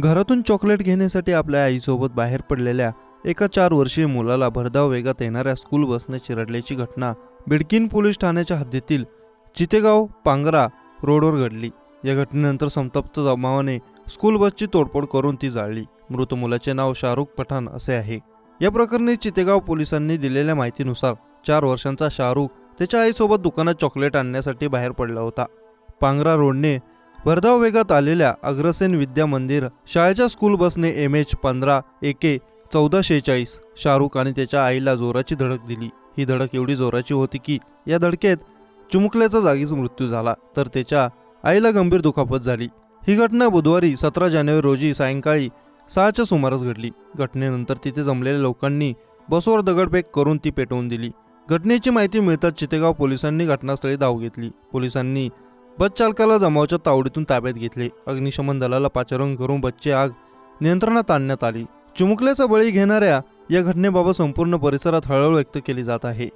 घरातून चॉकलेट घेण्यासाठी आपल्या आईसोबत बाहेर पडलेल्या एका चार वर्षीय मुलाला भरधाव वेगात येणाऱ्या स्कूल बसने चिरडल्याची घटना बिडकीन पोलीस ठाण्याच्या हद्दीतील चितेगाव पांगरा रोडवर घडली. या घटनेनंतर संतप्त जमावाने स्कूल बसची तोडफोड करून ती जाळली. मृत मुलाचे नाव शाहरुख पठाण असे आहे. या प्रकरणी चितेगाव पोलिसांनी दिलेल्या माहितीनुसार चार वर्षांचा शाहरुख त्याच्या आईसोबत दुकानात चॉकलेट आणण्यासाठी बाहेर पडला होता. पांगरा रोडने भरधाव वेगात आलेल्या अग्रसेन विद्या मंदिर शाळेच्या स्कूल बसने एम एच पंधरा एके चौदा शेहेचाळीस शाहरुख आणि त्याच्या आईला जोराची धडक दिली. ही धडक एवढी जोराची होती की या धडकेत चुमुकल्याचा जागीच मृत्यू झाला तर त्याच्या आईला गंभीर दुखापत झाली. ही घटना बुधवारी सतरा जानेवारी रोजी सायंकाळी सहाच्या सुमारास घडली. घटनेनंतर तिथे जमलेल्या लोकांनी बसवर दगडफेक करून ती पेटवून दिली. घटनेची माहिती मिळताच चितेगाव पोलिसांनी घटनास्थळी धाव घेतली. पोलिसांनी बसचालकाला जमावच्या जमावाच्या तावडीतून ताब्यात घेतले. अग्निशमन दलाला पाचारण करून बसची आग नियंत्रणात आणण्यात आली. चिमुकल्याचा बळी घेणाऱ्या या घटनेबाबत संपूर्ण परिसरात हळहळ व्यक्त केली जात आहे.